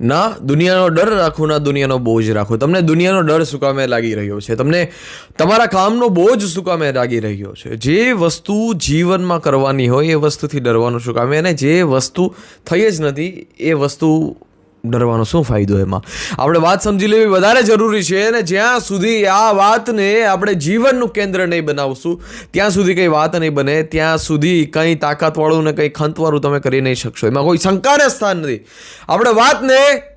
ના, દુનિયાનો ડર રાખો, ના, દુનિયાનો બોજ રાખો. તમને દુનિયાનો ડર સુકામે લાગી રહ્યો છે. તમને તમારા કામનો બોજ સુકામે લાગી રહ્યો છે. જે વસ્તુ જીવનમાં કરવાની હોય, એ વસ્તુથી ડરવાનું સુકામે, અને જે વસ્તુ થઈ જ નથી, એ વસ્તુ ડરવાનો શું ફાયદો એમાં? આપણે વાત સમજી લેવી વધારે જરૂરી છે અને જ્યાં સુધી આ વાતને આપણે જીવનનું કેન્દ્ર નહીં બનાવશું, ત્યાં સુધી કંઈ વાત નહીં બને, ત્યાં સુધી કંઈ તાકાતવાળું ને કંઈ ખંતવાળું તમે કરી નહીં શકશો. એમાં કોઈ શંકાને સ્થાન નથી. આપણે વાતને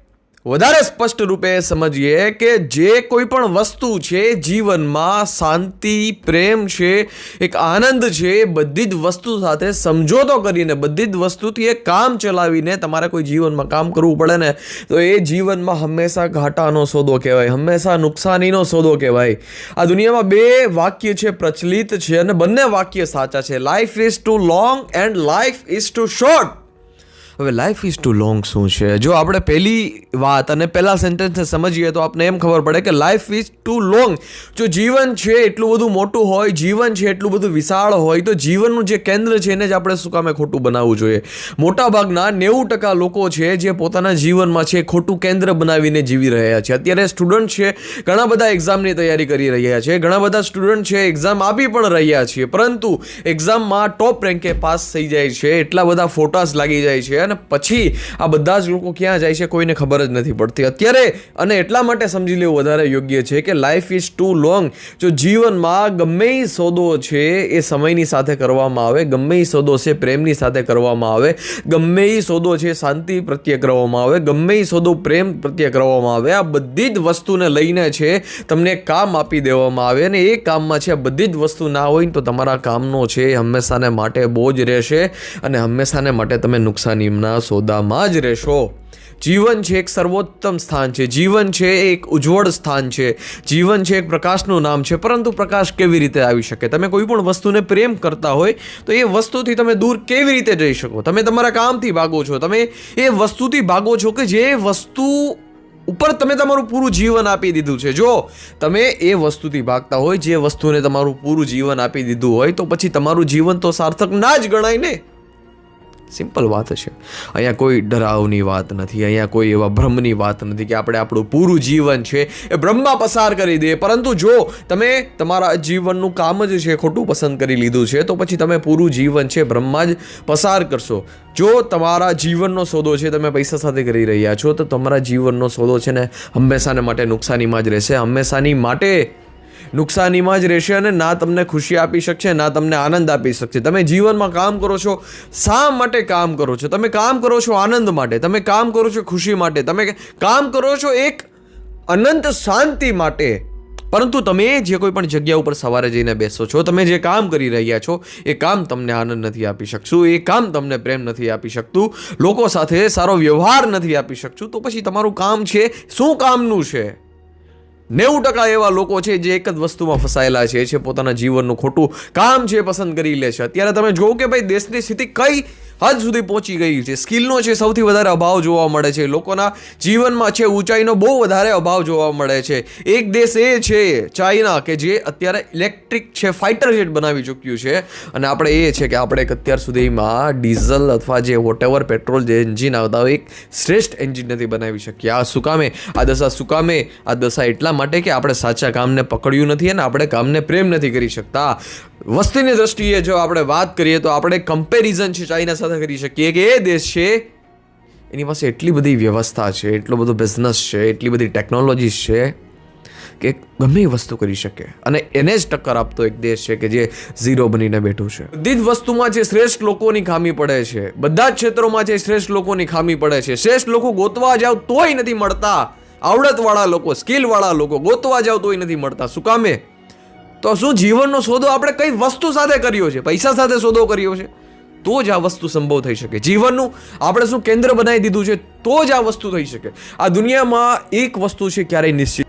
વધારે સ્પષ્ટ રૂપે સમજીએ કે જે કોઈ પણ વસ્તુ છે, જીવનમાં શાંતિ, પ્રેમ છે, એક આનંદ છે, બધી જ વસ્તુ સાથે સમજોતો કરીને, બધી જ વસ્તુથી એ કામ ચલાવીને તમારે કોઈ જીવનમાં કામ કરવું પડે ને, તો એ જીવનમાં હંમેશા ઘાટાનો સોદો કહેવાય, હંમેશા નુકસાનીનો સોદો કહેવાય. આ દુનિયામાં બે વાક્ય છે, પ્રચલિત છે અને બંને વાક્ય સાચા છે. Life is too long and life is too short હવે લાઈફ ઇઝ ટુ લોંગ શું છે? જો આપણે પહેલી વાત અને પહેલાં સેન્ટેન્સને સમજીએ તો આપને એમ ખબર પડે કે લાઈફ ઇઝ ટુ લોંગ જો જીવન છે એટલું બધું મોટું હોય, જીવન છે એટલું બધું વિશાળ હોય, તો જીવનનું જે કેન્દ્ર છે એને જ આપણે શું કામે ખોટું બનાવવું જોઈએ? મોટાભાગના નેવું ટકા લોકો છે જે પોતાના જીવનમાં છે ખોટું કેન્દ્ર બનાવીને જીવી રહ્યા છે. અત્યારે સ્ટુડન્ટ છે, ઘણા બધા એક્ઝામની તૈયારી કરી રહ્યા છે, ઘણા બધા સ્ટુડન્ટ છે એક્ઝામ આપી પણ રહ્યા છીએ પરંતુ એક્ઝામમાં ટોપ રેન્કે પાસ થઈ જાય છે, એટલા બધા ફોટાસ લાગી જાય છે. અને પછી આ બધા જ લોકો ક્યાં જાય છે કોઈને ખબર જ નથી પડતી. અત્યારે અને એટલા માટે સમજી લેવું વધારે યોગ્ય છે કે લાઈફ ઇઝ ટુ લોંગ જો જીવનમાં ગમે સોદો છે એ સમયની સાથે કરવામાં આવે, ગમે એ સોદો છે પ્રેમની સાથે કરવામાં આવે, ગમે એ સોદો છે શાંતિ પ્રત્યે કરવામાં આવે, ગમે એ સોદો પ્રેમ પ્રત્યે કરવામાં આવે, આ બધી જ વસ્તુને લઈને છે તમને કામ આપી દેવામાં આવે અને એ કામમાં છે આ બધી જ વસ્તુ ના હોય તો તમારા કામનો છે એ હંમેશાને માટે બોજ રહેશે અને હંમેશાને માટે તમે નુકસાનીના સોદામાં જ રહેશો. જીવન છે એક સર્વોત્તમ સ્થાન છે. જીવન છે એક ઉજ્જવળ સ્થાન છે. જીવન છે એક પ્રકાશનું નામ છે. પરંતુ પ્રકાશ કેવી રીતે આવી શકે? તમે કોઈ પણ વસ્તુને પ્રેમ કરતા હોય, તો એ વસ્તુથી તમે દૂર કેવી રીતે જઈ શકો? તમે તમારા કામથી ભાગો છો. તમે એ વસ્તુથી ભાગો છો કે જે વસ્તુ ઉપર તમે તમારું પૂરું જીવન આપી દીધું છે. જો તમે એ વસ્તુથી ભાગતા હોય, જે વસ્તુને તમારું પૂરું જીવન આપી દીધું હોય, તો પછી તમારું જીવન તો સાર્થક ના જ ગણાય ને? સિમ્પલ વાત છે અહીંયા કોઈ ડરાવની વાત નથી, અહીંયા કોઈ એવા ભ્રમની વાત નથી કે આપણે આપણું પૂરું જીવન છે એ બ્રહ્મમાં પસાર કરી દઈએ પરંતુ જો તમે તમારા જીવનનું કામ જ છે, ખોટું પસંદ કરી લીધું છે, તો પછી તમે પૂરું જીવન છે બ્રહ્મમાં જ પસાર કરશો. જો તમારા જીવનનો સોદો છે, તમે પૈસા સાથે કરી રહ્યા છો, તો તમારા જીવનનો સોદો છે ને હંમેશાને માટે નુકસાનીમાં જ રહેશે. હંમેશાની માટે નુકસાનીમાં જ રહેશે અને ના તમને ખુશી આપી શકશે, ના તમને આનંદ આપી શકશે. તમે જીવનમાં કામ કરો છો, શા માટે કામ કરો છો? તમે કામ કરો છો આનંદ માટે, તમે કામ કરો છો ખુશી માટે, તમે કામ કરો છો એક અનંત શાંતિ માટે. પરંતુ તમે જે કોઈ પણ જગ્યા ઉપર સવારે જઈને બેસો છો, તમે જે કામ કરી રહ્યા છો, એ કામ તમને આનંદ નથી આપી શકશું એ કામ તમને પ્રેમ નથી આપી શકતું, લોકો સાથે સારો વ્યવહાર નથી આપી શકશું તો પછી તમારું કામ છે, શું કામનું છે? નેવું ટકા એવા લોકો છે જે એક જ વસ્તુમાં ફસાયેલા છે, એ પોતાના જીવનનું ખોટું કામ છે પસંદ કરી લે છે. અત્યારે તમે જોવો કે ભાઈ દેશની સ્થિતિ કઈ હદ સુધી પહોંચી ગઈ છે. સ્કિલનો છે સૌથી વધારે અભાવ જોવા મળે છે, લોકોના જીવનમાં છે ઊંચાઈનો બહુ વધારે અભાવ જોવા મળે છે. એક દેશ એ છે ચાઇના કે જે અત્યારે ઇલેક્ટ્રિક છે, ફાઇટર જેટ બનાવી ચૂક્યું છે. અને આપણે એ છે કે આપણે અત્યાર સુધીમાં ડીઝલ અથવા જે વોટેવર પેટ્રોલ જે એન્જિન આવતા હોય, એક શ્રેષ્ઠ એન્જિન નથી બનાવી શક્યા. આ સુકામે આ દશા સુકામે આ દશા એટલા માટે કે આપણે સાચા કામને પકડ્યું નથી અને આપણે કામને પ્રેમ નથી કરી શકતા. વસ્તીની દ્રષ્ટિએ જો આપણે વાત કરીએ તો આપણે કમ્પેરિઝન છે ચાઇના સાથે કરી શકીએ કે એ દેશ છે, એની પાસે એટલી બધી વ્યવસ્થા છે, એટલો બધો બિઝનેસ છે, એટલી બધી ટેકનોલોજીસ છે કે ગમે એ વસ્તુ કરી શકે. અને એને જ ટક્કર આપતો એક દેશ છે કે જે ઝીરો બનીને બેઠું છે. બધી જ વસ્તુમાં જે શ્રેષ્ઠ લોકોની ખામી પડે છે, બધા જ ક્ષેત્રોમાં જે શ્રેષ્ઠ લોકોની ખામી પડે છે, શ્રેષ્ઠ લોકો ગોતવા જાવ તોય નથી મળતા. આવડતવાળા લોકો સ્કિલવાળા લોકો ગોતવા જાવ તોય નથી મળતા. શું કામે તો શું જીવનનો સોદો આપણે કઈ વસ્તુ સાથે કર્યો છે? પૈસા સાથે સોદો કર્યો છે? તો જ આ વસ્તુ સંભવ થઈ શકે. જીવનનું આપણે શું કેન્દ્ર બનાવી દીધું છે? તો જ આ વસ્તુ થઈ શકે. આ દુનિયામાં એક વસ્તુ છે ક્યારેય નિશ્ચિત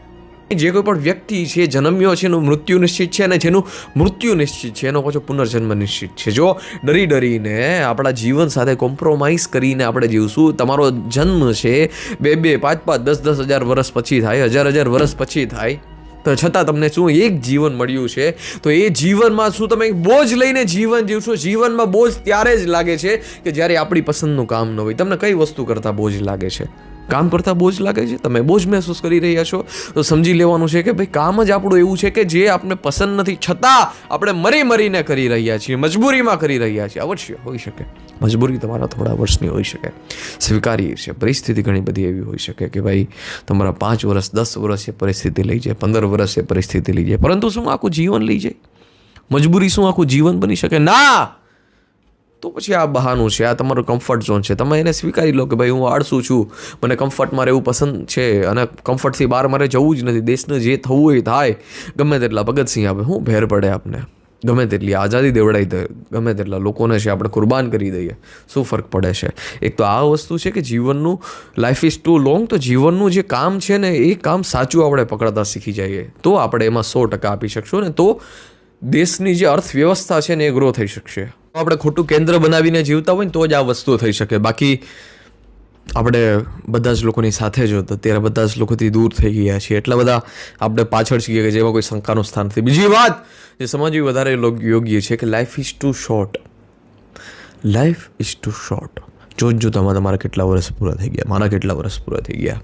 જે કોઈ પણ વ્યક્તિ છે, જન્મ્યો છે, એનું મૃત્યુ નિશ્ચિત છે અને જેનું મૃત્યુ નિશ્ચિત છે, એનો પાછો પુનર્જન્મ નિશ્ચિત છે. જો ડરી ડરીને આપણા જીવન સાથે કોમ્પ્રોમાઇઝ કરીને આપણે જીવશું, તમારો જન્મ છે બે બે પાંચ પાંચ દસ દસ હજાર વર્ષ પછી થાય, હજાર હજાર વર્ષ પછી થાય તો છતાં તમને શું એક જીવન મળ્યું છે? તો એ જીવનમાં શું તમે બોજ લઈને જીવન જીવશો? જીવનમાં બોજ ત્યારે જ લાગે છે કે જ્યારે આપણી પસંદનું કામ ન હોય. તમને કઈ વસ્તુ કરતાં બોજ લાગે છે? કામ કરતાં બોજ લાગે છે. તમે બોજ મહેસૂસ કરી રહ્યા છો. તો સમજી લેવાનું છે કે ભાઈ, કામ જ આપણું એવું છે કે જે આપણે પસંદ નથી, છતાં આપણે મરી મરીને કરી રહ્યા છીએ, મજબૂરીમાં કરી રહ્યા છીએ. અવશ્ય હોઈ શકે. મજબૂરી તમારા થોડા વર્ષની હોઈ શકે. સ્વીકારીએ છે પરિસ્થિતિ ઘણી બધી એવી હોઈ શકે કે ભાઈ, તમારા પાંચ વર્ષ, દસ વર્ષે પરિસ્થિતિ લઈ જાય, પંદર વર્ષ પરિસ્થિતિ લઈ જાય. પરંતુ શું આખું જીવન લઈ જાય? મજબૂરી શું આખું જીવન બની શકે? ના! તો પછી આ બહાનું છે, આ તમારું કમ્ફર્ટ ઝોન છે. તમે એને સ્વીકારી લો કે ભાઈ હું આળસું છું, મને કમ્ફર્ટમાં રહેવું પસંદ છે અને કમ્ફર્ટથી બહાર મારે જવું જ નથી. દેશને જે થવું હોય એ થાય. ગમે તેટલા ભગતસિંહ આપે શું ભેર પડે આપને. ગમે તેટલી આઝાદી દેવડાવી દે, ગમે તેટલા લોકોને છે આપણે કુરબાન કરી દઈએ, શું ફરક પડે છે? એક તો આ વસ્તુ છે કે જીવનનું લાઈફ ઇઝ ટુ લોંગ તો જીવનનું જે કામ છે ને, એ કામ સાચું આપણે પકડતા શીખી જઈએ. તો આપણે એમાં સો ટકા આપી શકશું ને, તો દેશની જે અર્થવ્યવસ્થા છે ને, એ ગ્રો થઈ શકશે. આપણે ખોટું કેન્દ્ર બનાવીને જીવતા હોય ને તો જ આ વસ્તુ થઈ શકે. બાકી આપણે બધા જ લોકોની સાથે જ હતા. અત્યારે બધા જ લોકોથી દૂર થઈ ગયા છીએ. એટલા બધા આપણે પાછળ છીએ કે જેમાં કોઈ શંકાનું સ્થાન નથી. બીજી વાત જે સમજવી વધારે યોગ્ય છે કે life is too short life is too short જોત જોતામાં તમારા કેટલા વર્ષ પૂરા થઈ ગયા? મારા કેટલા વર્ષ પૂરા થઈ ગયા?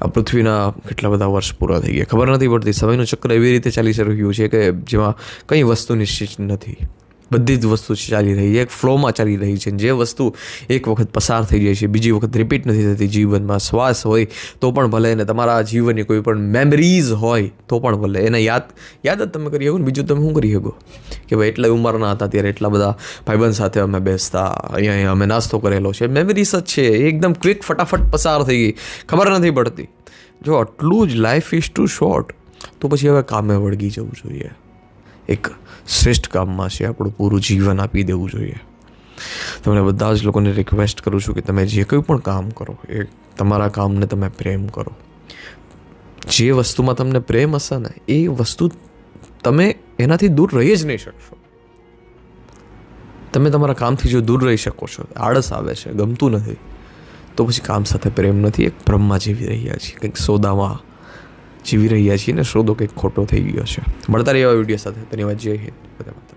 આ પૃથ્વીના કેટલા બધા વર્ષ પૂરા થઈ ગયા? ખબર નથી પડતી. સમયનું ચક્ર એવી રીતે ચાલી રહ્યું છે કે જેમાં કંઈ વસ્તુ નિશ્ચિત નથી. બધી જ વસ્તુ ચાલી રહી છે, એક ફ્લોમાં ચાલી રહી છે જે વસ્તુ એક વખત પસાર થઈ જાય છે, બીજી વખત રિપીટ નથી થતી જીવનમાં, શ્વાસ હોય તો પણ ભલે એને તમારા જીવનની કોઈ પણ મેમરીઝ હોય તો પણ ભલે. એને યાદ યાદ જ તમે કરી શકો ને, બીજું તમે શું કરી શકો? કે ભાઈ એટલા ઉંમરના હતા ત્યારે એટલા બધા ભાઈબંધ સાથે અમે બેસતા, અહીંયા અહીંયા અમે નાસ્તો કરેલો છે. મેમરીઝ જ છે, એકદમ ક્વિક ફટાફટ પસાર થઈ ગઈ. ખબર નથી પડતી. જો આટલું જ લાઈફ ઇઝ ટુ શોર્ટ તો પછી હવે કામે વળગી જવું જોઈએ. એક શ્રેષ્ઠ કામમાં છે, આપણું પૂરું જીવન આપી દેવું જોઈએ. તમને બધા જ લોકોને રિક્વેસ્ટ કરું છું કે તમે જે કંઈ પણ કામ કરો, એ તમારા કામને તમે પ્રેમ કરો. જે વસ્તુમાં તમને પ્રેમ હશે ને, એ વસ્તુ તમે એનાથી દૂર રહી જ નહીં શકશો. તમે તમારા કામથી જો દૂર રહી શકો છો, આળસ આવે છે, ગમતું નથી, તો પછી કામ સાથે પ્રેમ નથી, એક ભ્રમમાં જીવી રહ્યા છીએ, કંઈક સોદામાં જીવી રહ્યા છીએ ને શોધો કંઈક ખોટો થઈ ગયો છે. મળતા રહેવા વીડિયો સાથે. ધન્યવાદ. જય હિન્દ. બધામાં.